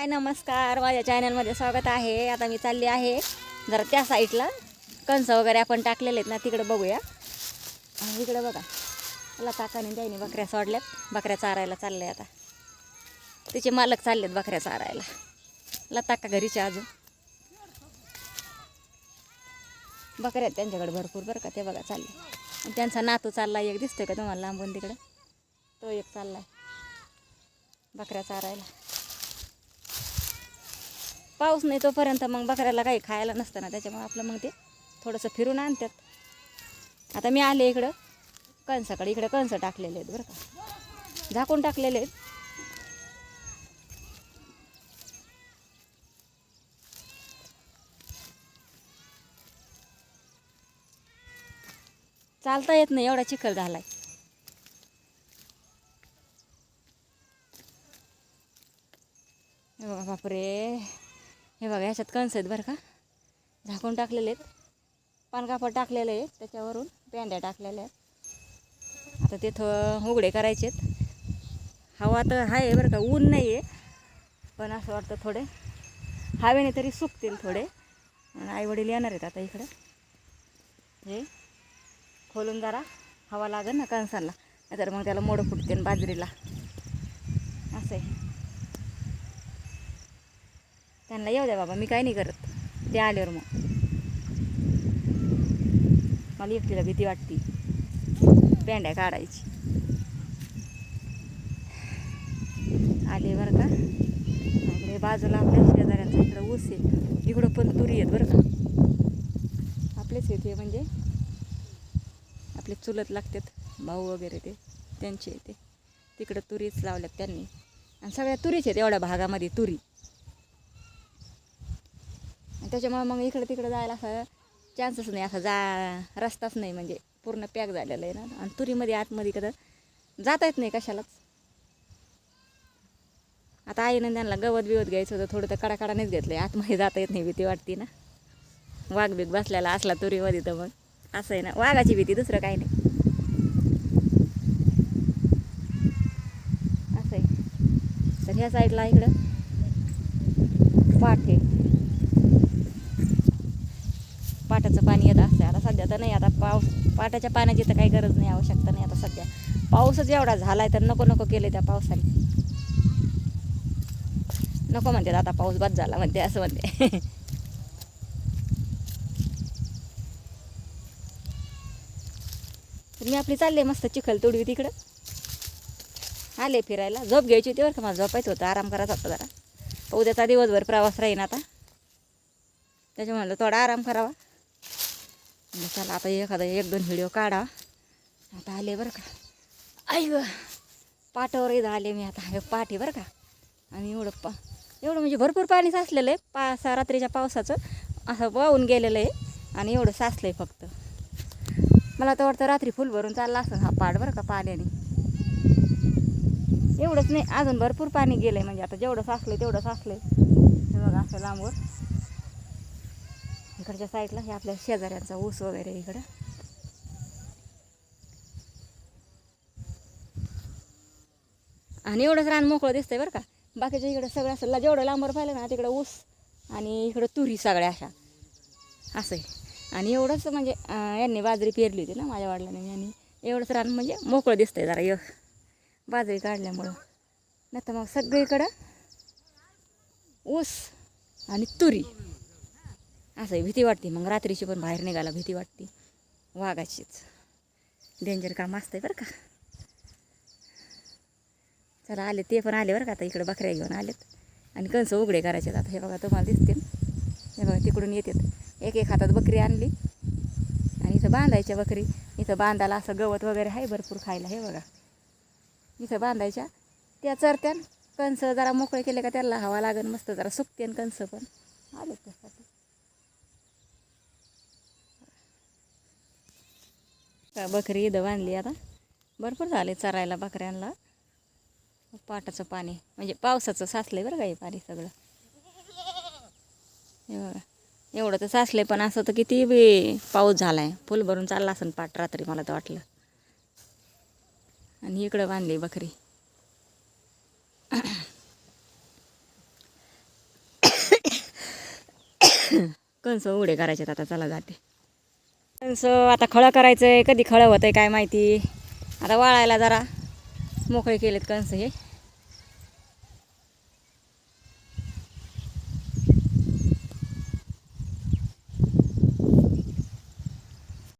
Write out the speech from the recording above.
हाय नमस्कार. माझ्या चॅनलमध्ये स्वागत आहे. आता मी चालली आहे जरा त्या साईडला. कंस वगैरे आपण टाकलेले आहेत ना तिकडं बघूया. आणि बघा. मला काकाने त्याने बकऱ्या सोडल्यात. बकऱ्या चारायला चालले आता. तिचे मालक चाललेत बकऱ्या चारायला. लता का घरीच्या अजून? बकऱ्या आहेत त्यांच्याकडे भरपूर बरं का ते बघा चालले. आणि त्यांचा नातू चालला एक दिसतोय का तुम्हाला लांबून तिकडं? तो एक चाललाय. बकऱ्या चारायला. पाऊस नाही तोपर्यंत मग बकऱ्याला काही खायला नसतं ना त्याच्यामुळे आपलं मग ते थोडंसं फिरून आणतात. आता मी आले इकडं कणसाकडे इकडे कणसं टाकलेले आहेत बरं का. झाकून टाकलेले आहेत. चालता येत नाही एवढा चिखल झालाय. बापरे. हे बघा ह्याच्यात कणस आहेत बरं का. झाकून टाकलेले आहेत. पानकापड टाकलेलं आहे त्याच्यावरून पेंड्या टाकलेल्या आहेत. आता तिथं उघडे करायचे आहेत. हवा तर आहे बरं का ऊन नाही आहे पण असं वाटतं थोडे. हवेने तरी सुकतील थोडे. आईवडील येणार आहेत आता इकडं. हे खोलून जरा हवा लागेल ना कणसाला. नाहीतर मग त्याला मोडं फुटते बाजरीला असं आहे त्यांना येऊ द्या बाबा मी काय नाही करत. ते आल्यावर मग. मला एकटीला भीती वाटते. पेंड्या काढायची. आले बरं का? इकडे बाजूला आपल्या शेजाऱ्यांचा इकडं ऊस आहे. इकडं पण तुरी आहेत बरं का? आपलेच येते म्हणजे. आपले चुलत लागतात भाऊ वगैरे ते. त्यांचे ते. तिकडं तुरीच लावल्यात त्यांनी. आणि सगळ्या तुरीच आहेत एवढ्या भागामध्ये तुरी. त्याच्यामुळे मग इकडं तिकडं जायला असं चान्सच नाही. असं जा रस्ताच नाही म्हणजे. पूर्ण पॅक झालेलं आहे ना. आणि तुरीमध्ये आतमध्ये कदा जाता येत नाही कशालाच. आता आईनं त्यांना गवत बिवत घ्यायचं होतं. थोडं तर कडाकडानेच घेतलं आहे आतमध्ये जाता येत नाही भीती वाटते ना. वाघ बिग बसलेला असला तुरीमध्ये तर मग. असं आहे ना. वाघाची भीती दुसरं काही नाही. असं आहे. तर ह्या साईडला इकडं पाठ आहे पाटाचं पाणी येत असतं आता सध्या तर नाही. आता पाऊस पाटाच्या पाण्याची तर काही गरज नाही आवश्यकता नाही आता सध्या. पाऊसच एवढा झाला आहे तर नको नको केले त्या पावसाने. नको म्हणते आता पाऊस बाद झाला म्हणते असं म्हणते. तर मी आपली चालले मस्त चिखल तोडवी तिकडं. आले फिरायला. झोप घ्यायची होती बरं का मला झोपायचं होतं. आराम करायचा होता जरा. उद्याचा दिवसभर प्रवास राहीन आता. त्याच्या म्हणलं थोडा आराम करावा. चला आता एखादा एक दोन व्हिडिओ काढा. आता आले बरं का. आई ग पाटावर इथं आले मी आता हे बरं का. आणि एवढं पा एवढं म्हणजे भरपूर पाणी साचलेलं आहे. पा रात्रीच्या पावसाचं असं वाहून गेलेलं आहे. आणि एवढं साचलं आहे फक्त. मला तर वाटतं रात्री फुल भरून चालला असं हा पाठ बरं का पाण्याने. एवढंच नाही अजून भरपूर पाणी गेलं आहे म्हणजे आता जेवढं साचलं तेवढं साचलं आहे बघा असं लांबवर. इकडच्या साईडला हे आपल्या शेजाऱ्यांचा ऊस वगैरे इकडं. आणि एवढंच रान मोकळं दिसतंय बरं का. बाकीच्या इकडं सगळं असं जेवढं लांबवर पाहिलं ना तिकडं ऊस आणि इकडं तुरी सगळ्या अशा. असं आहे. आणि एवढंच म्हणजे यांनी बाजरी पेरली होती ना माझ्या वडिलांनी. आणि एवढंच रान म्हणजे मोकळं दिसतंय जरा य बाजरी काढल्यामुळं. नाही तर मग सगळीकडं ऊस आणि तुरी. असं भीती वाटते. मग रात्रीची पण बाहेर निघायला भीती वाटते. वाघाचीच. डेंजर काम असतं आहे बरं का. चला आले ते पण आले बरं का आता इकडे बकऱ्या घेऊन आलेत. आणि कंस उघडे करायचे आता. हे बघा तुम्हाला दिसतील. हे बघा तिकडून येतात. एक एक हातात बकरी आणली. आणि इथं बांधायच्या बकरी. इथं बांधायला असं गवत वगैरे आहे भरपूर खायला. हे बघा. इथं बांधायच्या. त्या चरत्यान कंस जरा मोकळे केले का त्याला हवा लागेल मस्त. जरा सुकते कंस पण. आले त्यासाठी का बकरी इथं बांधली आता? भरपूर झाले चरायला बकऱ्यांना पाटाचं पाणी म्हणजे पावसाचं साचलंय बरं का हे पाणी सगळं. एवढं. एवढं तर साचलंय पण असं तर किती बी पाऊस झाला आहे फुल भरून चालला असेल पाट रात्री मला तर वाटलं. आणि इकडं बांधली बकरी. कणसं उडे करायचे आता चला जाते. कणस आता खळं करायचं आहे कधी खळं होतं आहे काय माहिती. आता वाळायला जरा मोकळे केलेत कंस हे.